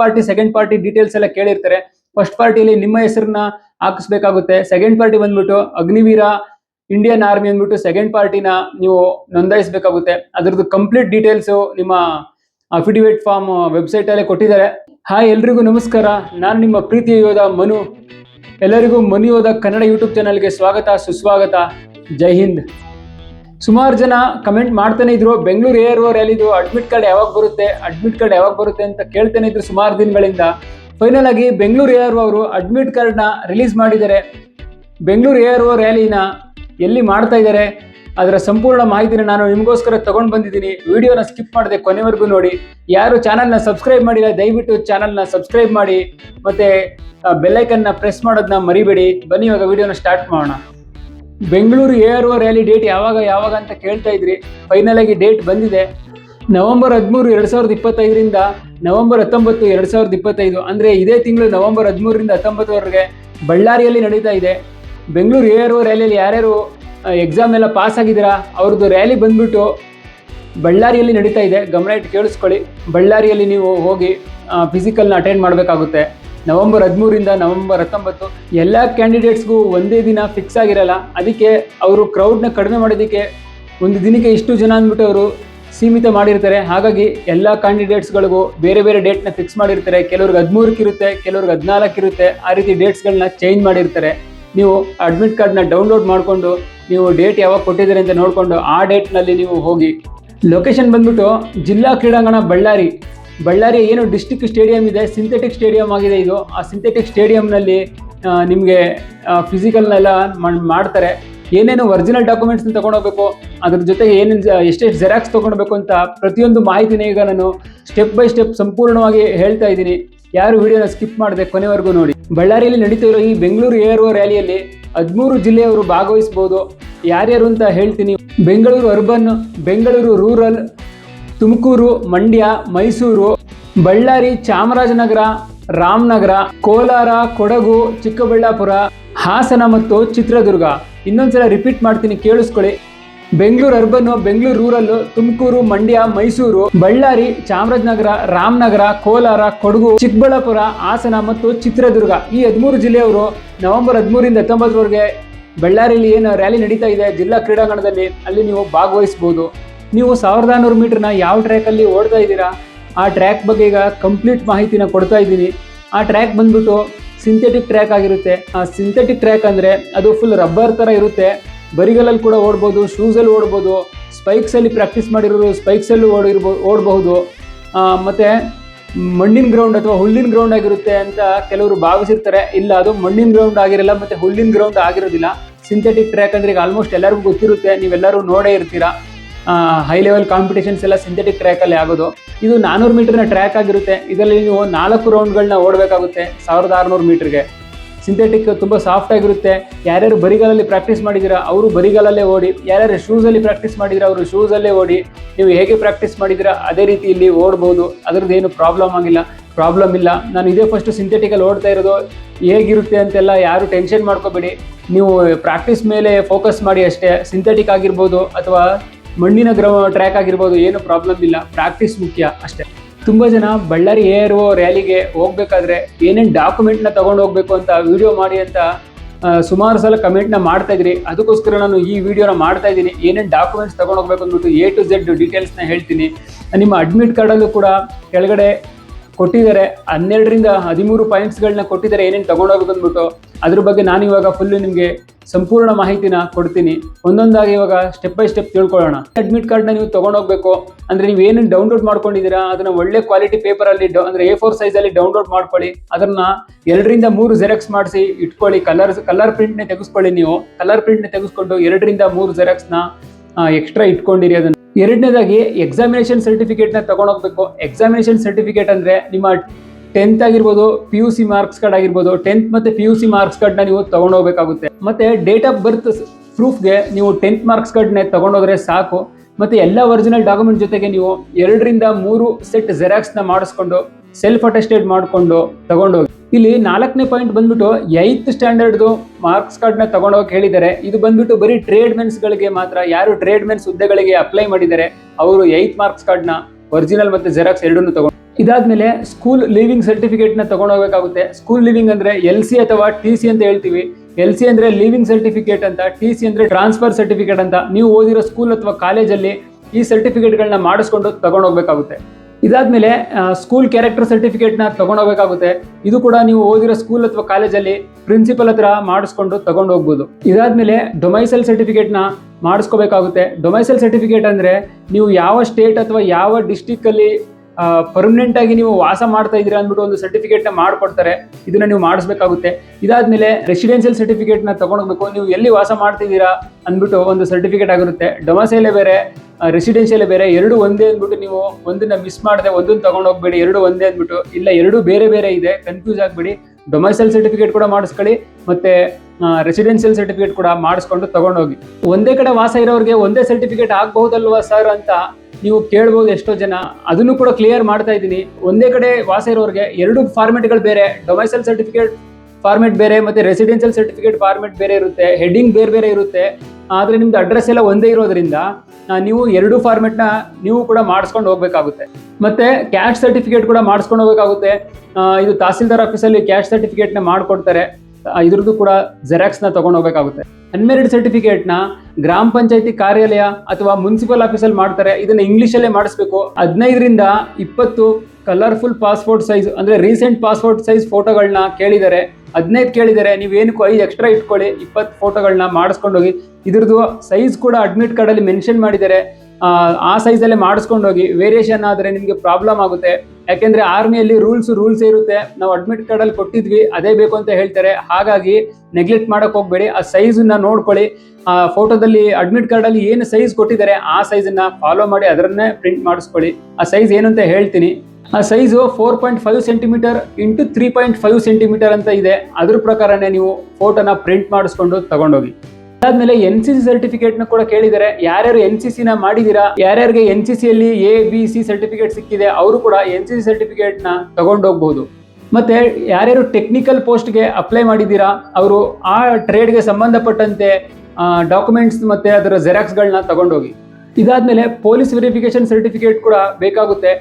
Party second party details ಎಲ್ಲ ಕೇಳಿರ್ತಾರೆ. First ಪಾರ್ಟಿಯಲ್ಲಿ ನಿಮ್ಮ ಹೆಸರನ್ನ ಹಾಕಿಸ್ಬೇಕಾಗುತ್ತೆ. ಸೆಕೆಂಡ್ ಪಾರ್ಟಿ ಬಂದ್ಬಿಟ್ಟು ಅಗ್ನಿವೀರ ಇಂಡಿಯನ್ ಆರ್ಮಿ ಅಂದ್ಬಿಟ್ಟು ಸೆಕೆಂಡ್ ಪಾರ್ಟಿನ ನೀವು ನೋಂದಾಯಿಸಬೇಕಾಗುತ್ತೆ. ಅದ್ರದ್ದು ಕಂಪ್ಲೀಟ್ ಡೀಟೇಲ್ಸ್ ನಿಮ್ಮ ಅಫಿಡಿವೇಟ್ ಫಾರ್ಮ್ ವೆಬ್ಸೈಟ್ ಅಲ್ಲೇ ಕೊಟ್ಟಿದ್ದಾರೆ. ಹಾಯ್ ಎಲ್ರಿಗೂ ನಮಸ್ಕಾರ. ನಾನು ನಿಮ್ಮ ಪ್ರೀತಿಯ ಯೋಧ ಮನು. ಎಲ್ಲರಿಗೂ ಮನು ಯೋಧ ಕನ್ನಡ ಯೂಟ್ಯೂಬ್ ಚಾನಲ್ಗೆ ಸ್ವಾಗತ, ಸುಸ್ವಾಗತ. ಜೈ ಹಿಂದ್. ಸುಮಾರು ಜನ ಕಮೆಂಟ್ ಮಾಡ್ತಾನೆ ಇದ್ರು. ಬೆಂಗಳೂರು ಏರ್ ಓ ರ್ಯಾಲಿದು ಅಡ್ಮಿಟ್ ಕಾರ್ಡ್ ಯಾವಾಗ ಬರುತ್ತೆ ಅಡ್ಮಿಟ್ ಕಾರ್ಡ್ ಯಾವಾಗ ಬರುತ್ತೆ ಅಂತ ಕೇಳ್ತಾನೆ ಇದ್ರು ಸುಮಾರು ದಿನಗಳಿಂದ. ಫೈನಲ್ ಆಗಿ ಬೆಂಗಳೂರು ಏರ್ ಅವರು ಅಡ್ಮಿಟ್ ಕಾರ್ಡ್ನ ರಿಲೀಸ್ ಮಾಡಿದ್ದಾರೆ. ಬೆಂಗಳೂರು ಏರ್ ಓ ರ್ಯಾಲಿನ ಎಲ್ಲಿ ಮಾಡ್ತಾ ಇದ್ದಾರೆ, ಅದರ ಸಂಪೂರ್ಣ ಮಾಹಿತಿನ ನಾನು ನಿಮಗೋಸ್ಕರ ತಗೊಂಡು ಬಂದಿದ್ದೀನಿ. ವಿಡಿಯೋನ ಸ್ಕಿಪ್ ಮಾಡದೆ ಕೊನೆವರೆಗೂ ನೋಡಿ. ಯಾರು ಚಾನಲ್ನ ಸಬ್ಸ್ಕ್ರೈಬ್ ಮಾಡಿಲ್ಲ, ದಯವಿಟ್ಟು ಚಾನಲ್ನ ಸಬ್ಸ್ಕ್ರೈಬ್ ಮಾಡಿ. ಮತ್ತು ಬೆಲ್ಲೈಕನ್ನ ಪ್ರೆಸ್ ಮಾಡೋದನ್ನ ಮರಿಬೇಡಿ. ಬನ್ನಿ, ಇವಾಗ ವಿಡಿಯೋನ ಸ್ಟಾರ್ಟ್ ಮಾಡೋಣ. Bengaluru A R O rally date ಯಾವಾಗ ಯಾವಾಗ ಅಂತ ಕೇಳ್ತಾ ಇದ್ರಿ. ಫೈನಲ್ ಆಗಿ ಡೇಟ್ ಬಂದಿದೆ. ನವೆಂಬರ್ ಹದಿಮೂರು ಎರಡ್ ಸಾವಿರದ ಇಪ್ಪತ್ತೈದರಿಂದ ನವೆಂಬರ್ ಹತ್ತೊಂಬತ್ತು ಎರಡ್ ಸಾವಿರದ ಇಪ್ಪತ್ತೈದು. ಅಂದ್ರೆ ಇದೇ ತಿಂಗಳು ನವೆಂಬರ್ ಹದಿಮೂರರಿಂದ ಹತ್ತೊಂಬತ್ತರವರೆಗೆ ಬಳ್ಳಾರಿಯಲ್ಲಿ ನಡೀತಾ ಇದೆ. ಬೆಂಗಳೂರು ಎ ಆರ್ ಓ ರ್ಯಾಲಿಯಲ್ಲಿ ಯಾರ್ಯಾರು ಎಕ್ಸಾಮ್ ಎಲ್ಲ ಪಾಸ್ ಆಗಿದ್ದೀರಾ, ಅವ್ರದ್ದು ರ್ಯಾಲಿ ಬಂದ್ಬಿಟ್ಟು ಬಳ್ಳಾರಿಯಲ್ಲಿ ನಡೀತಾ ಇದೆ. ಗಮನ ಇಟ್ಟು ಕೇಳಿಸ್ಕೊಳ್ಳಿ. ಬಳ್ಳಾರಿಯಲ್ಲಿ ನೀವು ಹೋಗಿ ಫಿಸಿಕಲ್ನ ಅಟೆಂಡ್ ಮಾಡಬೇಕಾಗುತ್ತೆ. ನವೆಂಬರ್ ಹದಿಮೂರಿಂದ ನವೆಂಬರ್ ಹತ್ತೊಂಬತ್ತು ಎಲ್ಲ ಕ್ಯಾಂಡಿಡೇಟ್ಸ್ಗೂ ಒಂದೇ ದಿನ ಫಿಕ್ಸ್ ಆಗಿರಲ್ಲ. ಅದಕ್ಕೆ ಅವರು ಕ್ರೌಡ್ನ ಕಡಿಮೆ ಮಾಡೋದಕ್ಕೆ ಒಂದು ದಿನಕ್ಕೆ ಇಷ್ಟು ಜನ ಅಂದ್ಬಿಟ್ಟು ಅವರು ಸೀಮಿತ ಮಾಡಿರ್ತಾರೆ. ಹಾಗಾಗಿ ಎಲ್ಲ ಕ್ಯಾಂಡಿಡೇಟ್ಸ್ಗಳಿಗೂ ಬೇರೆ ಬೇರೆ ಡೇಟ್ನ ಫಿಕ್ಸ್ ಮಾಡಿರ್ತಾರೆ. ಕೆಲವ್ರಿಗೆ ಹದಿಮೂರಕ್ಕೆ ಇರುತ್ತೆ, ಕೆಲವ್ರಿಗೆ ಹದಿನಾಲ್ಕು ಇರುತ್ತೆ. ಆ ರೀತಿ ಡೇಟ್ಸ್ಗಳನ್ನ ಚೇಂಜ್ ಮಾಡಿರ್ತಾರೆ. ನೀವು ಅಡ್ಮಿಟ್ ಕಾರ್ಡ್ನ ಡೌನ್ಲೋಡ್ ಮಾಡಿಕೊಂಡು ನೀವು ಡೇಟ್ ಯಾವಾಗ ಕೊಟ್ಟಿದ್ದಾರೆ ಅಂತ ನೋಡಿಕೊಂಡು ಆ ಡೇಟ್ನಲ್ಲಿ ನೀವು ಹೋಗಿ. ಲೊಕೇಶನ್ ಬಂದ್ಬಿಟ್ಟು ಜಿಲ್ಲಾ ಕ್ರೀಡಾಂಗಣ ಬಳ್ಳಾರಿ. ಬಳ್ಳಾರಿ ಏನು ಡಿಸ್ಟಿಕ್ ಸ್ಟೇಡಿಯಂ ಇದೆ ಸಿಂಥೆಟಿಕ್ ಸ್ಟೇಡಿಯಂ ಆಗಿದೆ ಇದು. ಆ ಸಿಂಥೆಟಿಕ್ ಸ್ಟೇಡಿಯಂನಲ್ಲಿ ನಿಮಗೆ ಫಿಸಿಕಲ್ನೆಲ್ಲ ಮಾಡ್ತಾರೆ. ಏನೇನು ಒರಿಜಿನಲ್ ಡಾಕ್ಯುಮೆಂಟ್ಸ್ನ ತೊಗೊಂಡೋಗ್ಬೇಕು, ಅದ್ರ ಜೊತೆಗೆ ಏನೇನು ಎಷ್ಟೆಷ್ಟು ಜೆರಾಕ್ಸ್ ತೊಗೊಳ್ಬೇಕು ಅಂತ ಪ್ರತಿಯೊಂದು ಮಾಹಿತಿನ ಈಗ ನಾನು ಸ್ಟೆಪ್ ಬೈ ಸ್ಟೆಪ್ ಸಂಪೂರ್ಣವಾಗಿ ಹೇಳ್ತಾ ಇದ್ದೀನಿ. ಯಾರು ವಿಡಿಯೋನ ಸ್ಕಿಪ್ ಮಾಡಿದೆ ಕೊನೆವರೆಗೂ ನೋಡಿ. ಬಳ್ಳಾರಿಯಲ್ಲಿ ನಡೀತಿರೋ ಈ ಬೆಂಗಳೂರು ಏರೋ ರ್ಯಾಲಿಯಲ್ಲಿ ಹದಿಮೂರು ಜಿಲ್ಲೆಯವರು ಭಾಗವಹಿಸ್ಬೋದು. ಯಾರ್ಯಾರು ಅಂತ ಹೇಳ್ತೀನಿ. ಬೆಂಗಳೂರು ಅರ್ಬನ್, ಬೆಂಗಳೂರು ರೂರಲ್ ತುಮಕೂರು, ಮಂಡ್ಯ, ಮೈಸೂರು, ಬಳ್ಳಾರಿ, ಚಾಮರಾಜನಗರ, ರಾಮನಗರ, ಕೋಲಾರ, ಕೊಡಗು, ಚಿಕ್ಕಬಳ್ಳಾಪುರ, ಹಾಸನ ಮತ್ತು ಚಿತ್ರದುರ್ಗ. ಇನ್ನೊಂದ್ಸಲ ರಿಪೀಟ್ ಮಾಡ್ತೀನಿ, ಕೇಳಿಸ್ಕೊಳ್ಳಿ. ಬೆಂಗಳೂರು ಅರ್ಬನ್ ಬೆಂಗಳೂರು ರೂರಲ್ ತುಮಕೂರು, ಮಂಡ್ಯ, ಮೈಸೂರು, ಬಳ್ಳಾರಿ, ಚಾಮರಾಜನಗರ, ರಾಮನಗರ, ಕೋಲಾರ, ಕೊಡಗು, ಚಿಕ್ಕಬಳ್ಳಾಪುರ, ಹಾಸನ ಮತ್ತು ಚಿತ್ರದುರ್ಗ. ಈ ಹದಿಮೂರು ಜಿಲ್ಲೆಯವರು ನವೆಂಬರ್ ಹದಿಮೂರಿಂದ ಹತ್ತೊಂಬತ್ತರವರೆಗೆ ಬಳ್ಳಾರಿಯಲ್ಲಿ ಏನು ರ್ಯಾಲಿ ನಡೀತಾ ಇದೆ ಜಿಲ್ಲಾ ಕ್ರೀಡಾಂಗಣದಲ್ಲಿ, ಅಲ್ಲಿ ನೀವು ಭಾಗವಹಿಸಬಹುದು. ನೀವು ಸಾವಿರದ ನೂರು ಮೀಟರ್ನ ಯಾವ ಟ್ರ್ಯಾಕಲ್ಲಿ ಓಡ್ತಾ ಇದ್ದೀರಾ? ಆ ಟ್ರ್ಯಾಕ್ ಬಗ್ಗೆ ಈಗ ಕಂಪ್ಲೀಟ್ ಮಾಹಿತಿನ ಕೊಡ್ತಾ ಇದ್ದೀನಿ. ಆ ಟ್ರ್ಯಾಕ್ ಬಂದ್ಬಿಟ್ಟು ಸಿಂಥೆಟಿಕ್ ಟ್ರ್ಯಾಕ್ ಆಗಿರುತ್ತೆ. ಆ ಸಿಂಥೆಟಿಕ್ ಟ್ರ್ಯಾಕ್ ಅಂದರೆ ಅದು ಫುಲ್ ರಬ್ಬರ್ ಥರ ಇರುತ್ತೆ. ಬರಿಗಲಲ್ಲಿ ಕೂಡ ಓಡ್ಬೋದು ಶೂಸಲ್ಲಿ ಓಡ್ಬೋದು ಸ್ಪೈಕ್ಸಲ್ಲಿ ಪ್ರಾಕ್ಟೀಸ್ ಮಾಡಿರೋರು ಸ್ಪೈಕ್ಸಲ್ಲೂ ಓಡಿರ್ಬೋದು ಓಡಬಹುದು. ಮತ್ತು ಮಣ್ಣಿನ ಗ್ರೌಂಡ್ ಅಥವಾ ಹುಲ್ಲಿನ ಗ್ರೌಂಡ್ ಆಗಿರುತ್ತೆ ಅಂತ ಕೆಲವರು ಭಾವಿಸಿರ್ತಾರೆ. ಇಲ್ಲ, ಅದು ಮಣ್ಣಿನ ಗ್ರೌಂಡ್ ಆಗಿರಲ್ಲ, ಮತ್ತು ಹುಲ್ಲಿನ ಗ್ರೌಂಡ್ ಆಗಿರೋದಿಲ್ಲ. ಸಿಂಥೆಟಿಕ್ ಟ್ರ್ಯಾಕ್ ಅಂದರೆ ಈಗ ಆಲ್ಮೋಸ್ಟ್ ಎಲ್ಲರಿಗೂ ಗೊತ್ತಿರುತ್ತೆ. ನೀವೆಲ್ಲರೂ ನೋಡೇ ಇರ್ತೀರಾ. ಹೈ ಲೆವೆಲ್ ಕಾಂಪಿಟೇಷನ್ಸ್ ಎಲ್ಲ ಸಿಂಥೆಟಿಕ್ ಟ್ರ್ಯಾಕಲ್ಲಿ ಆಗೋದು. ಇದು ನಾನ್ನೂರು ಮೀಟರ್ನ ಟ್ರ್ಯಾಕ್ ಆಗಿರುತ್ತೆ. ಇದರಲ್ಲಿ ನೀವು ನಾಲ್ಕು ರೌಂಡ್ಗಳನ್ನ ಓಡಬೇಕಾಗುತ್ತೆ, ಸಾವಿರದ ಆರುನೂರು ಮೀಟರ್ಗೆ. ಸಿಂಥೆಟಿಕ್ ತುಂಬ ಸಾಫ್ಟ್ ಆಗಿರುತ್ತೆ. ಯಾರ್ಯಾರು ಬರಿಗಾಲಲ್ಲಿ ಪ್ರಾಕ್ಟೀಸ್ ಮಾಡಿದ್ದೀರಾ ಅವರು ಬರಿಗಾಲಲ್ಲೇ ಓಡಿ. ಯಾರ್ಯಾರು ಶೂಸಲ್ಲಿ ಪ್ರಾಕ್ಟೀಸ್ ಮಾಡಿದ್ದೀರಾ ಅವರು ಶೂಸಲ್ಲೇ ಓಡಿ. ನೀವು ಹೇಗೆ ಪ್ರಾಕ್ಟೀಸ್ ಮಾಡಿದ್ದೀರಾ ಅದೇ ರೀತಿ ಇಲ್ಲಿ ಓಡ್ಬೋದು. ಅದ್ರದ್ದು ಏನು ಪ್ರಾಬ್ಲಮ್ ಆಗಿಲ್ಲ. ಪ್ರಾಬ್ಲಮ್ ಇಲ್ಲ. ನಾನು ಇದೇ ಫಸ್ಟ್ ಸಿಂಥೆಟಿಕಲ್ಲಿ ಓಡ್ತಾ ಇರೋದು. ಹೇಗಿರುತ್ತೆ ಅಂತೆಲ್ಲ ಯಾರು ಟೆನ್ಷನ್ ಮಾಡ್ಕೋಬೇಡಿ. ನೀವು ಪ್ರಾಕ್ಟೀಸ್ ಮೇಲೆ ಫೋಕಸ್ ಮಾಡಿ ಅಷ್ಟೇ. ಸಿಂಥೆಟಿಕ್ ಆಗಿರ್ಬೋದು ಅಥವಾ ಮಣ್ಣಿನ ಗ್ರೌ ಟ್ರ್ಯಾಕ್ ಆಗಿರ್ಬೋದು, ಏನು ಪ್ರಾಬ್ಲಮ್ ಇಲ್ಲ. ಪ್ರಾಕ್ಟೀಸ್ ಮುಖ್ಯ ಅಷ್ಟೇ. ತುಂಬ ಜನ ಬಳ್ಳಾರಿ ಏರ್ ರ್ಯಾಲಿಗೆ ಹೋಗ್ಬೇಕಾದ್ರೆ ಏನೇನು ಡಾಕ್ಯುಮೆಂಟ್ನ ತೊಗೊಂಡು ಹೋಗ್ಬೇಕು ಅಂತ ವಿಡಿಯೋ ಮಾಡಿ ಅಂತ ಸುಮಾರು ಸಲ ಕಮೆಂಟ್ನ ಮಾಡ್ತಾ ಇದ್ರಿ. ಅದಕ್ಕೋಸ್ಕರ ನಾನು ಈ ವಿಡಿಯೋನ ಮಾಡ್ತಾ ಇದ್ದೀನಿ. ಏನೇನು ಡಾಕ್ಯುಮೆಂಟ್ಸ್ ತಗೊಂಡು ಹೋಗ್ಬೇಕು ಅಂದ್ಬಿಟ್ಟು ಎ ಟು ಝೆಡ್ ಡೀಟೇಲ್ಸ್ನ ಹೇಳ್ತೀನಿ. ನಿಮ್ಮ ಅಡ್ಮಿಟ್ ಕಾರ್ಡಲ್ಲೂ ಕೂಡ ಕೆಳಗಡೆ ಕೊಟ್ಟಿದ್ದಾರೆ. ಹನ್ನೆರಡರಿಂದ ಹದಿಮೂರು ಪಾಯಿಂಟ್ಸ್ಗಳನ್ನ ಕೊಟ್ಟಿದ್ದಾರೆ. ಏನೇನು ತಗೊಂಡೋಗ್ಬೇಕು ಅಂದ್ಬಿಟ್ಟು ಅದ್ರ ಬಗ್ಗೆ ನಾನು ಇವಾಗ ಫುಲ್ಲು ನಿಮಗೆ ಸಂಪೂರ್ಣ ಮಾಹಿತಿನ ಕೊಡ್ತೀನಿ. ಒಂದೊಂದಾಗಿ ಇವಾಗ ಸ್ಟೆಪ್ ಬೈ ಸ್ಟೆಪ್ ತಿಳ್ಕೊಳ್ಳೋಣ. ಅಡ್ಮಿಟ್ ಕಾರ್ಡ್ನ ನೀವು ತೊಗೊಂಡೋಗ್ಬೇಕು. ಅಂದರೆ ನೀವು ಏನೇನು ಡೌನ್ಲೋಡ್ ಮಾಡ್ಕೊಂಡಿದ್ದೀರಾ, ಅದನ್ನ ಒಳ್ಳೆ ಕ್ವಾಲಿಟಿ ಪೇಪರಲ್ಲಿ ಅಂದರೆ ಎ ಫೋರ್ ಸೈಜಲ್ಲಿ ಡೌನ್ಲೋಡ್ ಮಾಡ್ಕೊಳ್ಳಿ. ಅದನ್ನ ಎರಡರಿಂದ ಮೂರು ಜೆರಾಕ್ಸ್ ಮಾಡಿಸಿ ಇಟ್ಕೊಳ್ಳಿ. ಕಲರ್ ಕಲರ್ ಪ್ರಿಂಟ್ನೇ ತೆಗೆಸ್ಕೊಳ್ಳಿ ನೀವು. ಕಲರ್ ಪ್ರಿಂಟ್ನೇ ತೆಗೆಸ್ಕೊಂಡು ಎರಡರಿಂದ ಮೂರು ಜೆರಾಕ್ಸ್ನ ಎಕ್ಸ್ಟ್ರಾ ಇಟ್ಕೊಂಡಿರಿ ಅದನ್ನ. ಎರಡನೇದಾಗಿ ಎಕ್ಸಾಮಿನೇಷನ್ ಸರ್ಟಿಫಿಕೇಟ್ನ ತಗೊಂಡೋಗ್ಬೇಕು ಎಕ್ಸಾಮಿನೇಷನ್ ಸರ್ಟಿಫಿಕೇಟ್ ಅಂದರೆ ನಿಮ್ಮ ಟೆಂತ್ ಆಗಿರ್ಬೋದು P U C marks card ಆಗಿರ್ಬೋದು ಟೆಂತ್ ಮತ್ತು ಪಿ ಯು ಸಿ ಮಾರ್ಕ್ಸ್ ಕಾರ್ಡ್ನ ನೀವು ತೊಗೊಂಡೋಗ್ಬೇಕಾಗುತ್ತೆ ಮತ್ತೆ ಡೇಟ್ ಆಫ್ ಬರ್ತ್ ಪ್ರೂಫ್ಗೆ ನೀವು ಟೆಂತ್ ಮಾರ್ಕ್ಸ್ ಕಾರ್ಡ್ನ ತೊಗೊಂಡೋದ್ರೆ ಸಾಕು. ಮತ್ತೆ ಎಲ್ಲ ಒರಿಜಿನಲ್ ಡಾಕ್ಯುಮೆಂಟ್ ಜೊತೆಗೆ ನೀವು ಎರಡರಿಂದ ಮೂರು ಸೆಟ್ ಜೆರಾಕ್ಸ್ನ ಮಾಡಿಸ್ಕೊಂಡು ಸೆಲ್ಫ್ ಅಟೆಸ್ಟೆಡ್ ಮಾಡಿಕೊಂಡು ತಗೊಂಡೋಗಿ ಇಲ್ಲಿ ನಾಲ್ಕನೇ ಪಾಯಿಂಟ್ ಬಂದ್ಬಿಟ್ಟು ಏತ್ ಸ್ಟ್ಯಾಂಡರ್ಡ್ದು ಮಾರ್ಕ್ಸ್ ಕಾರ್ಡ್ನ ತಗೊಂಡೋಗಿ ಹೇಳಿದ್ದಾರೆ. ಇದು ಬಂದ್ಬಿಟ್ಟು ಬರೀ ಟ್ರೇಡ್ ಮೆನ್ಸ್ಗಳಿಗೆ ಮಾತ್ರ, ಯಾರು ಟ್ರೇಡ್ ಮೆನ್ಸ್ ಹುದ್ದೆಗಳಿಗೆ ಅಪ್ಲೈ ಮಾಡಿದ್ದಾರೆ, ಅವರು ಏತ್ ಮಾರ್ಕ್ಸ್ ಕಾರ್ಡ್ನ ಒರಿಜಿನಲ್ ಮತ್ತು ಜೆರಾಕ್ಸ್ ಎರಡನ್ನೂ ತಗೊಂಡು ಇದಾದ್ಮೇಲೆ ಸ್ಕೂಲ್ ಲೀವಿಂಗ್ ಸರ್ಟಿಫಿಕೇಟ್ನ ತಗೊಂಡೋಗ್ಬೇಕಾಗುತ್ತೆ ಸ್ಕೂಲ್ ಲಿವಿಂಗ್ ಅಂದರೆ ಎಲ್ ಸಿ ಅಥವಾ ಟಿ ಸಿ ಅಂತ ಹೇಳ್ತೀವಿ. ಎಲ್ ಸಿ ಅಂದರೆ ಲೀವಿಂಗ್ ಸರ್ಟಿಫಿಕೇಟ್ ಅಂತ ಟಿ ಸಿ ಅಂದರೆ ಟ್ರಾನ್ಸ್ಫರ್ ಸರ್ಟಿಫಿಕೇಟ್ ಅಂತ. ನೀವು ಓದಿರೋ ಸ್ಕೂಲ್ ಅಥವಾ ಕಾಲೇಜಲ್ಲಿ ಈ ಸರ್ಟಿಫಿಕೇಟ್ಗಳನ್ನ ಮಾಡಿಸ್ಕೊಂಡು ತಗೊಂಡೋಗ್ಬೇಕಾಗುತ್ತೆ ಇದಾದ್ಮೇಲೆ ಸ್ಕೂಲ್ ಕ್ಯಾರೆಕ್ಟರ್ ಸರ್ಟಿಫಿಕೇಟ್ನ ತಗೊಂಡೋಗ್ಬೇಕಾಗುತ್ತೆ. ಇದು ಕೂಡ ನೀವು ಓದಿರೋ ಸ್ಕೂಲ್ ಅಥವಾ ಕಾಲೇಜಲ್ಲಿ ಪ್ರಿನ್ಸಿಪಲ್ ಹತ್ರ ಮಾಡಿಸ್ಕೊಂಡು ತಗೊಂಡು ಹೋಗ್ಬೋದು ಇದಾದ್ಮೇಲೆ ಡೊಮೈಸಲ್ ಸರ್ಟಿಫಿಕೇಟ್ನ ಮಾಡಿಸ್ಕೋಬೇಕಾಗುತ್ತೆ. ಡೊಮೈಸಲ್ ಸರ್ಟಿಫಿಕೇಟ್ ಅಂದ್ರೆ ನೀವು ಯಾವ ಸ್ಟೇಟ್ ಅಥವಾ ಯಾವ ಡಿಸ್ಟಿಕ್ ಅಲ್ಲಿ ಪರ್ಮನೆಂಟ್ ಆಗಿ ನೀವು ವಾಸ ಮಾಡ್ತಾ ಇದ್ದೀರಾ ಅಂದ್ಬಿಟ್ಟು ಒಂದು ಸರ್ಟಿಫಿಕೇಟ್ನ ಮಾಡ್ಕೊಡ್ತಾರೆ. ಇದನ್ನ ನೀವು ಮಾಡಿಸ್ಬೇಕಾಗುತ್ತೆ. ಇದಾದ್ಮೇಲೆ ರೆಸಿಡೆನ್ಷಿಯಲ್ ಸರ್ಟಿಫಿಕೇಟ್ನ ತಗೊಂಡೋಗ್ಬೇಕು. ನೀವು ಎಲ್ಲಿ ವಾಸ ಮಾಡ್ತಿದ್ದೀರಾ ಅಂದ್ಬಿಟ್ಟು ಒಂದು ಸರ್ಟಿಫಿಕೇಟ್ ಆಗಿರುತ್ತೆ ಡೊಮಸೈಲೇ ಬೇರೆ ರೆಸಿಡೆನ್ಷಿಯಲ್ ಬೇರೆ, ಎರಡು ಒಂದೇ ಅಂದ್ಬಿಟ್ಟು ನೀವು ಒಂದನ್ನ ಮಿಸ್ ಮಾಡದೆ ತಗೊಂಡು ಹೋಗ್ಬೇಡಿ, ಎರಡು ಒಂದೇ ಅಂದ್ಬಿಟ್ಟು, ಇಲ್ಲ ಎರಡು ಬೇರೆ ಬೇರೆ ಇದೆ ಕನ್ಫ್ಯೂಸ್ ಆಗಬೇಡಿ. ಡೊಮೈಸಲ್ ಸರ್ಟಿಫಿಕೇಟ್ ಕೂಡ ಮಾಡಿಸ್ಕೊಳ್ಳಿ, ಮತ್ತೆ ರೆಸಿಡೆನ್ಷಿಯಲ್ ಸರ್ಟಿಫಿಕೇಟ್ ಕೂಡ ಮಾಡಿಸ್ಕೊಂಡು ತಗೊಂಡೋಗಿ ಒಂದೇ ಕಡೆ ವಾಸ ಇರೋರಿಗೆ ಒಂದೇ ಸರ್ಟಿಫಿಕೇಟ್ ಆಗಬಹುದಲ್ವಾ ಸರ್ ಅಂತ ನೀವು ಕೇಳ್ಬೋದು ಎಷ್ಟೋ ಜನ. ಅದನ್ನು ಕೂಡ ಕ್ಲಿಯರ್ ಮಾಡ್ತಾ ಇದ್ದೀನಿ. ಒಂದೇ ಕಡೆ ವಾಸ ಇರೋರಿಗೆ ಎರಡು ಫಾರ್ಮೆಟ್ಗಳು ಬೇರೆ ಡೊಮೈಸಲ್ ಸರ್ಟಿಫಿಕೇಟ್ ಫಾರ್ಮೆಟ್ ಬೇರೆ, ಮತ್ತೆ ರೆಸಿಡೆನ್ಷಿಯಲ್ ಸರ್ಟಿಫಿಕೇಟ್ ಫಾರ್ಮೆಟ್ ಬೇರೆ ಇರುತ್ತೆ ಹೆಡ್ಡಿಂಗ್ ಬೇರೆ ಬೇರೆ ಇರುತ್ತೆ, ಆದ್ರೆ ನಿಮ್ದು ಅಡ್ರೆಸ್ ಎಲ್ಲ ಒಂದೇ ಇರೋದ್ರಿಂದ ನೀವು ಎರಡು ಫಾರ್ಮೆಟ್ನ ನೀವು ಕೂಡ ಮಾಡಿಸ್ಕೊಂಡು ಹೋಗ್ಬೇಕಾಗುತ್ತೆ. ಮತ್ತೆ ಕ್ಯಾಶ್ ಸರ್ಟಿಫಿಕೇಟ್ ಕೂಡ ಮಾಡಿಸ್ಕೊಂಡು ಹೋಗ್ಬೇಕಾಗುತ್ತೆ. ಇದು ತಹಸೀಲ್ದಾರ್ ಆಫೀಸಲ್ಲಿ ಕ್ಯಾಶ್ ಸರ್ಟಿಫಿಕೇಟ್ನ ಮಾಡಿಕೊಡ್ತಾರೆ. ಇದ್ರದ್ದು ಕೂಡ ಜೆರಾಕ್ಸ್ನ ತಗೊಂಡು ಹೋಗ್ಬೇಕಾಗುತ್ತೆ. ಅನ್ಮೆರಿಡ್ ಸರ್ಟಿಫಿಕೇಟ್ನ ಗ್ರಾಮ ಪಂಚಾಯತಿ ಕಾರ್ಯಾಲಯ ಅಥವಾ ಮುನ್ಸಿಪಲ್ ಆಫೀಸಲ್ಲಿ ಮಾಡ್ತಾರೆ. ಇದನ್ನ ಇಂಗ್ಲೀಷಲ್ಲೇ ಮಾಡಿಸ್ಬೇಕು. ಹದಿನೈದರಿಂದ ಇಪ್ಪತ್ತು ಕಲರ್ಫುಲ್ ಪಾಸ್ಪೋರ್ಟ್ ಸೈಜ್ ಅಂದರೆ ರೀಸೆಂಟ್ ಪಾಸ್ಪೋರ್ಟ್ ಸೈಜ್ ಫೋಟೋಗಳನ್ನ ಕೇಳಿದ್ದಾರೆ ಹದಿನೈದು ಕೇಳಿದ್ದಾರೆ ನೀವು ಏನಕ್ಕೂ ಐದು ಎಕ್ಸ್ಟ್ರಾ ಇಟ್ಕೊಳ್ಳಿ ಇಪ್ಪತ್ತು ಫೋಟೋಗಳನ್ನ ಮಾಡಿಸ್ಕೊಂಡೋಗಿ ಇದ್ರದ್ದು ಸೈಜ್ ಕೂಡ ಅಡ್ಮಿಟ್ ಕಾರ್ಡಲ್ಲಿ ಮೆನ್ಷನ್ ಮಾಡಿದ್ದಾರೆ ಆ, ಆ ಸೈಜಲ್ಲೇ ಮಾಡಿಸ್ಕೊಂಡೋಗಿ ವೇರಿಯೇಷನ್ ಆದರೆ ನಿಮಗೆ ಪ್ರಾಬ್ಲಮ್ ಆಗುತ್ತೆ. ಯಾಕೆಂದರೆ ಆರ್ಮಿಯಲ್ಲಿ ರೂಲ್ಸ್ ರೂಲ್ಸ್ ಇರುತ್ತೆ. ನಾವು ಅಡ್ಮಿಟ್ ಕಾರ್ಡಲ್ಲಿ ಕೊಟ್ಟಿದ್ವಿ ಅದೇ ಬೇಕು ಅಂತ ಹೇಳ್ತಾರೆ. ಹಾಗಾಗಿ ನೆಗ್ಲೆಕ್ಟ್ ಮಾಡೋಕ್ಕೆ ಹೋಗಬೇಡಿ. ಆ ಸೈಜನ್ನ ನೋಡ್ಕೊಳ್ಳಿ. ಆ ಫೋಟೋದಲ್ಲಿ ಅಡ್ಮಿಟ್ ಕಾರ್ಡಲ್ಲಿ ಏನು ಸೈಜ್ ಕೊಟ್ಟಿದ್ದಾರೆ ಆ ಸೈಜನ್ನ ಫಾಲೋ ಮಾಡಿ ಅದರನ್ನೇ ಪ್ರಿಂಟ್ ಮಾಡಿಸ್ಕೊಳ್ಳಿ. ಆ ಸೈಜ್ ಏನು ಅಂತ ಹೇಳ್ತೀನಿ. ಆ size four point five centimetre into three point five centimetre ಅಂತ ಇದೆ. ಅದ್ರ ಪ್ರಕಾರನೇ ನೀವು ಫೋಟೋನ ಪ್ರಿಂಟ್ ಮಾಡಿಸ್ಕೊಂಡು ತಗೊಂಡೋಗಿ. ಅದಾದ್ಮೇಲೆ ಎನ್ ಸಿ ಸಿ ಸರ್ಟಿಫಿಕೇಟ್ ಕೂಡ ಕೇಳಿದರೆ, ಯಾರ್ಯಾರು ಎನ್ ಸಿ ನ ಮಾಡಿದೀರಾ, ಯಾರ್ಯಾರಿಗೆ ಎನ್ ಸಿ ಸಿಯಲ್ಲಿ ಎ ಬಿ ಸಿ ಸರ್ಟಿಫಿಕೇಟ್ ಸಿಕ್ಕಿದೆ, ಅವರು ಕೂಡ ಎನ್ ಸಿ ಸಿ ಸರ್ಟಿಫಿಕೇಟ್ ತಗೊಂಡೋಗ್ಬೋದು. ಮತ್ತೆ ಯಾರ್ಯಾರು ಟೆಕ್ನಿಕಲ್ ಪೋಸ್ಟ್ಗೆ ಅಪ್ಲೈ ಮಾಡಿದ್ದೀರಾ ಅವರು ಆ ಟ್ರೇಡ್ಗೆ ಸಂಬಂಧಪಟ್ಟಂತೆ ಡಾಕ್ಯುಮೆಂಟ್ಸ್ ಮತ್ತೆ ಅದರ ಜೆರಾಕ್ಸ್ಗಳನ್ನ ತಗೊಂಡೋಗಿ. ಇದಾದ್ಮೇಲೆ ಪೊಲೀಸ್ ವೆರಿಫಿಕೇಶನ್ ಸರ್ಟಿಫಿಕೇಟ್ ಕೂಡ ಬೇಕಾಗುತ್ತೆ.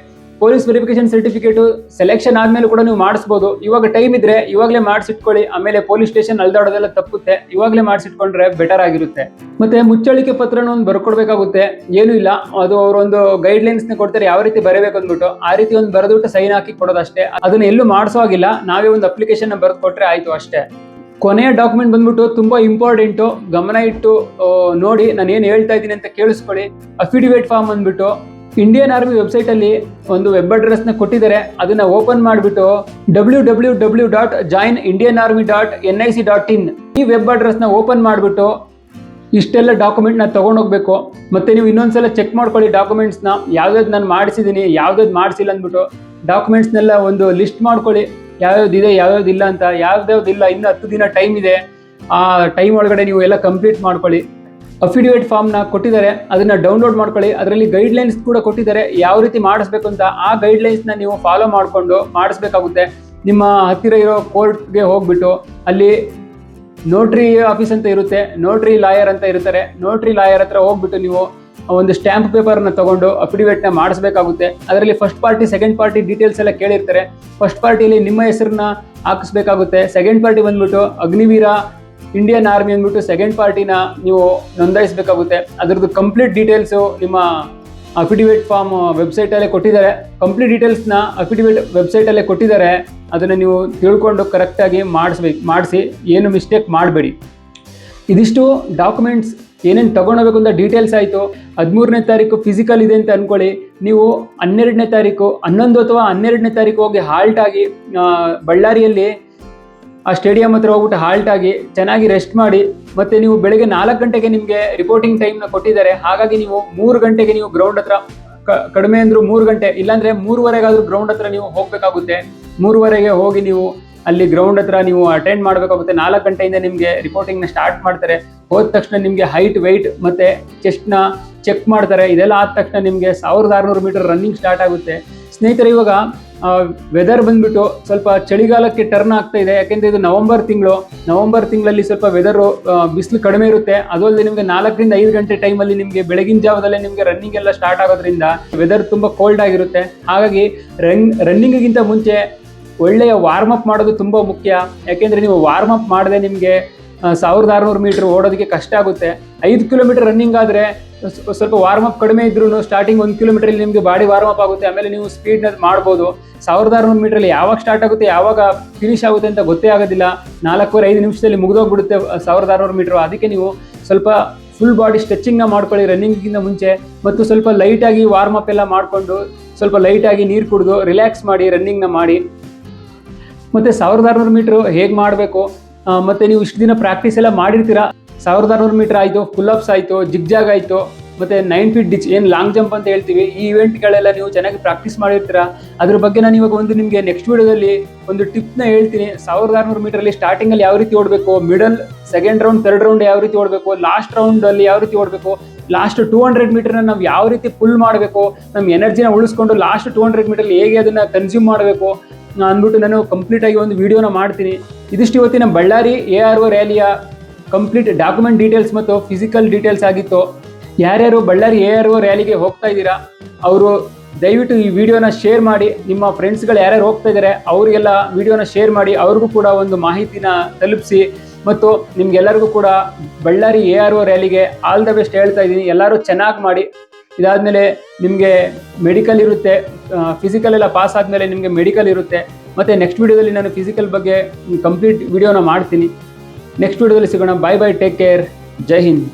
ಪೊಲೀಸ್ ವೆರಿಫಿಕೇಶನ್ ಸರ್ಟಿಫಿಕೇಟ್ ಸೆಲೆಕ್ಷನ್ ಆದ್ಮೇಲೆ ಕೂಡ ನೀವು ಮಾಡಿಸ್ಬೋದು. ಇವಾಗ ಟೈಮ್ ಇದ್ರೆ ಇವಾಗಲೇ ಮಾಡಿಸಿಟ್ಕೊಳ್ಳಿ. ಆಮೇಲೆ ಪೊಲೀಸ್ ಸ್ಟೇಷನ್ ಅಲ್ದಾಡೋದೆಲ್ಲ ತಪ್ಪುತ್ತೆ. ಇವಾಗಲೇ ಮಾಡಿಸಿಟ್ಕೊಂಡ್ರೆ ಬೆಟರ್ ಆಗಿರುತ್ತೆ. ಮತ್ತೆ ಮುಚ್ಚಳಿಕೆ ಪತ್ರನ ಒಂದು ಬರ್ಕೊಡ್ಬೇಕಾಗುತ್ತೆ. ಏನು ಇಲ್ಲ. ಅದು ಅವರೊಂದು ಗೈಡ್ ಲೈನ್ಸ್ನ ಕೊಡ್ತಾರೆ. ಯಾವ ರೀತಿ ಬರಬೇಕು ಅಂದ್ಬಿಟ್ಟು. ಆ ರೀತಿ ಒಂದು ಬರೆದ್ಬಿಟ್ಟು ಸೈನ್ ಹಾಕಿ ಕೊಡೋದಷ್ಟೇ. ಅದನ್ನ ಎಲ್ಲೂ ಮಾಡಿಸೋ ಆಗಿಲ್ಲ ನಾವೇ ಒಂದು ಅಪ್ಲಿಕೇಶನ್ ಬರೆದು ಕೊಟ್ರೆ ಆಯ್ತು ಅಷ್ಟೇ. ಕೊನೆಯ ಡಾಕ್ಯುಮೆಂಟ್ ಬಂದ್ಬಿಟ್ಟು ತುಂಬಾ ಇಂಪಾರ್ಟೆಂಟು ಗಮನ ಇಟ್ಟು ನೋಡಿ ನಾನು ಏನು ಹೇಳ್ತಾ ಇದ್ದೀನಿ ಅಂತ ಕೇಳಿಸ್ಕೊಳ್ಳಿ. ಅಫಿಡಿವೇಟ್ ಫಾರ್ಮ್ ಅಂದ್ಬಿಟ್ಟು ಇಂಡಿಯನ್ ಆರ್ಮಿ ವೆಬ್ಸೈಟ್ ಅಲ್ಲಿ ಒಂದು ವೆಬ್ ಅಡ್ರೆಸ್ನ ಕೊಟ್ಟಿದ್ದಾರೆ. ಅದನ್ನ ಓಪನ್ ಮಾಡಿಬಿಟ್ಟು W W W dot join Indian army dot N I C dot in ಈ ವೆಬ್ ಅಡ್ರೆಸ್ನ ಓಪನ್ ಮಾಡಿಬಿಟ್ಟು ಇಷ್ಟೆಲ್ಲ ಡಾಕ್ಯುಮೆಂಟ್ನ ತಗೊಂಡೋಗ್ಬೇಕು ಮತ್ತೆ ನೀವು ಇನ್ನೊಂದ್ಸಲ ಚೆಕ್ ಮಾಡ್ಕೊಳ್ಳಿ ಡಾಕ್ಯುಮೆಂಟ್ಸ್ನ. ಯಾವ್ದಾವ್ದು ನಾನು ಮಾಡಿಸಿದ್ದೀನಿ ಯಾವ್ದಾವ್ದು ಮಾಡಿಸಿಲ್ಲ ಅಂದ್ಬಿಟ್ಟು ಡಾಕ್ಯುಮೆಂಟ್ಸ್ನೆಲ್ಲ ಒಂದು ಲಿಸ್ಟ್ ಮಾಡ್ಕೊಳ್ಳಿ. ಯಾವ್ಯಾವ್ದು ಇದೆ, ಯಾವ್ಯಾವ್ದು ಇಲ್ಲ ಅಂತ. ಯಾವ್ದಾವ್ದು ಇಲ್ಲ, ಇನ್ನೂ ಹತ್ತು ದಿನ ಟೈಮ್ ಇದೆ. ಆ ಟೈಮ್ ಒಳಗಡೆ ನೀವು ಎಲ್ಲ ಕಂಪ್ಲೀಟ್ ಮಾಡ್ಕೊಳ್ಳಿ. ಅಫಿಡಿವೇಟ್ ಫಾರ್ಮ್ನ ಕೊಟ್ಟಿದ್ದಾರೆ, ಅದನ್ನ ಡೌನ್ಲೋಡ್ ಮಾಡ್ಕೊಳ್ಳಿ. ಅದರಲ್ಲಿ ಗೈಡ್ಲೈನ್ಸ್ ಕೂಡ ಕೊಟ್ಟಿದ್ದಾರೆ. ಯಾವ ರೀತಿ ಮಾಡಿಸ್ಬೇಕು ಅಂತ ಆ ಗೈಡ್ಲೈನ್ಸ್ನ ನೀವು ಫಾಲೋ ಮಾಡಿಕೊಂಡು ಮಾಡಿಸ್ಬೇಕಾಗುತ್ತೆ. ನಿಮ್ಮ ಹತ್ತಿರ ಇರೋ ಕೋರ್ಟ್ಗೆ ಹೋಗ್ಬಿಟ್ಟು ಅಲ್ಲಿ ನೋಟ್ರಿ ಆಫೀಸ್ ಅಂತ ಇರುತ್ತೆ ನೋಟ್ರಿ ಲಾಯರ್ ಅಂತ ಇರ್ತಾರೆ. ನೋಟ್ರಿ ಲಾಯರ್ ಹತ್ರ ಹೋಗ್ಬಿಟ್ಟು ನೀವು ಒಂದು ಸ್ಟ್ಯಾಂಪ್ ಪೇಪರ್ನ ತಗೊಂಡು ಅಫಿಡಿವೇಟ್ನ ಮಾಡಿಸ್ಬೇಕಾಗುತ್ತೆ. ಅದರಲ್ಲಿ first party second party details ಎಲ್ಲ ಕೇಳಿರ್ತಾರೆ. ಫಸ್ಟ್ ಪಾರ್ಟಿಯಲ್ಲಿ ನಿಮ್ಮ ಹೆಸರನ್ನ ಹಾಕಿಸ್ಬೇಕಾಗುತ್ತೆ. ಸೆಕೆಂಡ್ ಪಾರ್ಟಿ ಬಂದ್ಬಿಟ್ಟು ಅಗ್ನಿವೀರ ಇಂಡಿಯನ್ ಆರ್ಮಿ ಅಂದ್ಬಿಟ್ಟು ಸೆಕೆಂಡ್ ಪಾರ್ಟಿನ ನೀವು ನೋಂದಾಯಿಸಬೇಕಾಗುತ್ತೆ. ಅದರದ್ದು ಕಂಪ್ಲೀಟ್ ಡೀಟೇಲ್ಸು ನಿಮ್ಮ ಅಫಿಡಿವೇಟ್ ಫಾರ್ಮ್ ವೆಬ್ಸೈಟಲ್ಲೇ ಕೊಟ್ಟಿದ್ದಾರೆ. ಕಂಪ್ಲೀಟ್ ಡೀಟೇಲ್ಸ್ನ ಅಫಿಡಿವೇಟ್ ವೆಬ್ಸೈಟಲ್ಲೇ ಕೊಟ್ಟಿದ್ದಾರೆ. ಅದನ್ನು ನೀವು ತಿಳ್ಕೊಂಡು ಕರೆಕ್ಟಾಗಿ ಮಾಡಿಸ್ಬೇಕು ಮಾಡಿಸಿ. ಏನು ಮಿಸ್ಟೇಕ್ ಮಾಡಬೇಡಿ. ಇದಿಷ್ಟು ಡಾಕ್ಯುಮೆಂಟ್ಸ್ ಏನೇನು ತಗೊಂಡೋಗ್ಬೇಕು ಅಂತ ಡೀಟೇಲ್ಸ್ ಆಯಿತು. ಹದಿಮೂರನೇ ತಾರೀಕು ಫಿಸಿಕಲ್ ಇದೆ ಅಂತ ಅಂದ್ಕೊಳ್ಳಿ ನೀವು ಹನ್ನೆರಡನೇ ತಾರೀಕು, ಹನ್ನೊಂದು ಅಥವಾ ಹನ್ನೆರಡನೇ ತಾರೀಕು ಹೋಗಿ ಹಾಲ್ಟ್ ಆಗಿ ಬಳ್ಳಾರಿಯಲ್ಲಿ ಆ ಸ್ಟೇಡಿಯಂ ಹತ್ರ ಹೋಗ್ಬಿಟ್ಟು ಹಾಲ್ಟ್ ಆಗಿ ಚೆನ್ನಾಗಿ ರೆಸ್ಟ್ ಮಾಡಿ, ಮತ್ತೆ ನೀವು ಬೆಳಗ್ಗೆ ನಾಲ್ಕು ಗಂಟೆಗೆ ನಿಮಗೆ ರಿಪೋರ್ಟಿಂಗ್ ಟೈಮ್ನ ಕೊಟ್ಟಿದ್ದಾರೆ. ಹಾಗಾಗಿ ನೀವು ಮೂರು ಗಂಟೆಗೆ ನೀವು ಗ್ರೌಂಡ್ ಹತ್ರ ಕಡಿಮೆ ಅಂದ್ರು ಮೂರು ಗಂಟೆ, ಇಲ್ಲಾಂದ್ರೆ ಮೂರುವರೆಗಾದ್ರೂ ಗ್ರೌಂಡ್ ಹತ್ರ ನೀವು ಹೋಗ್ಬೇಕಾಗುತ್ತೆ. ಮೂರುವರೆಗೆ ಹೋಗಿ ನೀವು ಅಲ್ಲಿ ಗ್ರೌಂಡ್ ಹತ್ರ ನೀವು ಅಟೆಂಡ್ ಮಾಡಬೇಕಾಗುತ್ತೆ. ನಾಲ್ಕು ಗಂಟೆಯಿಂದ ನಿಮಗೆ ರಿಪೋರ್ಟಿಂಗ್ನ ಸ್ಟಾರ್ಟ್ ಮಾಡ್ತಾರೆ. ಹೋದ ತಕ್ಷಣ ನಿಮಗೆ ಹೈಟ್ ವೆಯ್ಟ್ ಮತ್ತೆ ಚೆಸ್ಟ್ನ ಚೆಕ್ ಮಾಡ್ತಾರೆ. ಇದೆಲ್ಲ ಆದ ತಕ್ಷಣ ನಿಮಗೆ ಸಾವಿರದ ಆರುನೂರು ಮೀಟರ್ ರನ್ನಿಂಗ್ ಸ್ಟಾರ್ಟ್ ಆಗುತ್ತೆ. ಸ್ನೇಹಿತರೆ, ಇವಾಗ ವೆದರ್ ಬಂದ್ಬಿಟ್ಟು ಸ್ವಲ್ಪ ಚಳಿಗಾಲಕ್ಕೆ ಟರ್ನ್ ಆಗ್ತಾ ಇದೆ. ಯಾಕೆಂದ್ರೆ ಇದು ನವೆಂಬರ್ ತಿಂಗಳು. ನವೆಂಬರ್ ತಿಂಗಳಲ್ಲಿ ಸ್ವಲ್ಪ ವೆದರ್ ಬಿಸಿಲು ಕಡಿಮೆ ಇರುತ್ತೆ. ಅದಲ್ಲದೆ ನಿಮಗೆ ನಾಲ್ಕರಿಂದ ಐದು ಗಂಟೆ ಟೈಮಲ್ಲಿ ನಿಮಗೆ ಬೆಳಗಿನ ಜಾವದಲ್ಲೇ ನಿಮಗೆ ರನ್ನಿಂಗ್ ಎಲ್ಲ ಸ್ಟಾರ್ಟ್ ಆಗೋದ್ರಿಂದ ವೆದರ್ ತುಂಬ ಕೋಲ್ಡ್ ಆಗಿರುತ್ತೆ. ಹಾಗಾಗಿ ರನ್ ರನ್ನಿಂಗಿಗಿಂತ ಮುಂಚೆ ಒಳ್ಳೆಯ ವಾರ್ಮ್ ಅಪ್ ಮಾಡೋದು ತುಂಬ ಮುಖ್ಯ. ಯಾಕೆಂದರೆ ನೀವು ವಾರ್ಮ್ ಅಪ್ ಮಾಡದೆ ನಿಮಗೆ ಸಾವಿರದ ಆರುನೂರು ಮೀಟರ್ ಓಡೋದಕ್ಕೆ ಕಷ್ಟ ಆಗುತ್ತೆ. ಐದು ಕಿಲೋಮೀಟರ್ ರನ್ನಿಂಗ್ ಆದರೆ ಸ್ವಲ್ಪ ವಾರ್ಮ್ ಅಪ್ ಕಡಿಮೆ ಇದ್ರೂ ಸ್ಟಾರ್ಟಿಂಗ್ ಒಂದು ಕಿಲೋಮೀಟರ್ ನಿಮಗೆ ಬಾಡಿ ವಾರ್ಮ್ ಅಪ್ ಆಗುತ್ತೆ, ಆಮೇಲೆ ನೀವು ಸ್ಪೀಡ್ನ ಮಾಡ್ಬೋದು. ಸಾವಿರದ ಆರುನೂರು ಮೀಟರ್ ಯಾವಾಗ ಸ್ಟಾರ್ಟ್ ಆಗುತ್ತೆ, ಯಾವಾಗ ಫಿನಿಶ್ ಆಗುತ್ತೆ ಅಂತ ಗೊತ್ತೇ ಆಗೋದಿಲ್ಲ. ನಾಲ್ಕೂವರೆ, ಐದು ನಿಮಿಷದಲ್ಲಿ ಮುಗಿದೋಗ್ಬಿಡುತ್ತೆ ಸಾವಿರದ ಆರುನೂರು ಮೀಟರ್ ಅದಕ್ಕೆ ನೀವು ಸ್ವಲ್ಪ ಫುಲ್ ಬಾಡಿ ಸ್ಟ್ರೆಚಿಂಗ್ನ ಮಾಡ್ಕೊಳ್ಳಿ ರನ್ನಿಂಗ್ಗಿಂತ ಮುಂಚೆ, ಮತ್ತು ಸ್ವಲ್ಪ ಲೈಟಾಗಿ ವಾರ್ಮ್ ಅಪ್ ಎಲ್ಲ ಮಾಡಿಕೊಂಡು, ಸ್ವಲ್ಪ ಲೈಟಾಗಿ ನೀರು ಕುಡಿದು ರಿಲ್ಯಾಕ್ಸ್ ಮಾಡಿ ರನ್ನಿಂಗ್ನ ಮಾಡಿ. ಮತ್ತು ಸಾವಿರದ ಆರುನೂರು ಮೀಟ್ರು ಹೇಗೆ ಮಾಡಬೇಕು? ಮತ್ತು ನೀವು ಇಷ್ಟು ದಿನ ಪ್ರಾಕ್ಟೀಸ್ ಎಲ್ಲ ಮಾಡಿರ್ತೀರಾ? ಸಾವಿರದ ಆರುನೂರು ಮೀಟರ್ ಆಯಿತು ಅಪ್ಸ್ ಆಯಿತು, ಜಿಗ್ಜಾಗ್ ಆಯಿತು, ಮತ್ತು ನೈನ್ ಫೀಟ್ ಡಿಚ್ ಏನು ಲಾಂಗ್ ಜಂಪ್ ಅಂತ ಹೇಳ್ತೀವಿ, ಈ ಇವೆಂಟ್ಗಳೆಲ್ಲ ನೀವು ಚೆನ್ನಾಗಿ ಪ್ರಾಕ್ಟೀಸ್ ಮಾಡಿರ್ತೀರ? ಅದ್ರ ಬಗ್ಗೆ ನಾನು ಇವಾಗ ಒಂದು ನಿಮಗೆ ನೆಕ್ಸ್ಟ್ ವೀಡಿಯೋದಲ್ಲಿ ಒಂದು ಟಿಪ್ನ ಹೇಳ್ತೀನಿ. ಸಾವಿರದ ಆರುನೂರು ಮೀಟರಲ್ಲಿ ಸ್ಟಾರ್ಟಿಂಗಲ್ಲಿ ಯಾವ ರೀತಿ ಓಡಬೇಕು middle second round third round ಯಾವ ರೀತಿ ಓಡಬೇಕು ಲಾಸ್ಟ್ ರೌಂಡಲ್ಲಿ ಯಾವ ರೀತಿ ಓಡಬೇಕು ಲಾಸ್ಟ್ ಟೂ ಹಂಡ್ರೆಡ್ ಮೀಟರ್ನ ನಾವು ಯಾವ ರೀತಿ ಫುಲ್ ಮಾಡಬೇಕು ನಮ್ಮ ಎನರ್ಜಿನ ಉಳಿಸ್ಕೊಂಡು ಲಾಸ್ಟ್ ಟೂ ಹಂಡ್ರೆಡ್ ಮೀಟರ್ಲಿ ಹೇಗೆ ಅದನ್ನು ಕನ್ಸ್ಯೂಮ್ ಮಾಡಬೇಕು, ಅಂದ್ಬಿಟ್ಟು ನಾನು ಕಂಪ್ಲೀಟಾಗಿ ಒಂದು ವೀಡಿಯೋನ ಮಾಡ್ತೀನಿ. ಇದಿಷ್ಟು ಇವತ್ತಿನ ಬಳ್ಳಾರಿ ಎ ಆರ್ ಒ ರ್ಯಾಲಿಯ ಕಂಪ್ಲೀಟ್ ಡಾಕ್ಯುಮೆಂಟ್ ಡೀಟೇಲ್ಸ್ ಮತ್ತು ಫಿಸಿಕಲ್ ಡೀಟೇಲ್ಸ್ ಆಗಿತ್ತು. ಯಾರ್ಯಾರು ಬಳ್ಳಾರಿ ಎ ಆರ್ ಒ ರ್ಯಾಲಿಗೆ ಹೋಗ್ತಾ ಇದ್ದೀರಾ, ಅವರು ದಯವಿಟ್ಟು ಈ ವಿಡಿಯೋನ ಶೇರ್ ಮಾಡಿ. ನಿಮ್ಮ ಫ್ರೆಂಡ್ಸ್ಗಳು ಯಾರ್ಯಾರು ಹೋಗ್ತಾ ಇದ್ದಾರೆ ಅವರಿಗೆಲ್ಲ ವಿಡಿಯೋನ ಶೇರ್ ಮಾಡಿ. ಅವ್ರಿಗೂ ಕೂಡ ಒಂದು ಮಾಹಿತಿನ ತಲುಪಿಸಿ. ಮತ್ತು ನಿಮ್ಗೆಲ್ಲರಿಗೂ ಕೂಡ ಬಳ್ಳಾರಿ ಎ ಆರ್ ಒ ರ್ಯಾಲಿಗೆ ಆಲ್ ದ ಬೆಸ್ಟ್ ಹೇಳ್ತಾ ಇದ್ದೀನಿ. ಎಲ್ಲರೂ ಚೆನ್ನಾಗಿ ಮಾಡಿ. ಇದಾದಮೇಲೆ ನಿಮಗೆ ಮೆಡಿಕಲ್ ಇರುತ್ತೆ. ಫಿಸಿಕಲ್ ಎಲ್ಲ ಪಾಸ್ ಆದಮೇಲೆ ನಿಮಗೆ ಮೆಡಿಕಲ್ ಇರುತ್ತೆ. ಮತ್ತು ನೆಕ್ಸ್ಟ್ ವಿಡಿಯೋದಲ್ಲಿ ನಾನು ಫಿಸಿಕಲ್ ಬಗ್ಗೆ ಕಂಪ್ಲೀಟ್ ವಿಡಿಯೋನ ಮಾಡ್ತೀನಿ. ನೆಕ್ಸ್ಟ್ ವಿಡಿಯೋದಲ್ಲಿ ಸಿಗೋಣ bye bye take care Jai Hind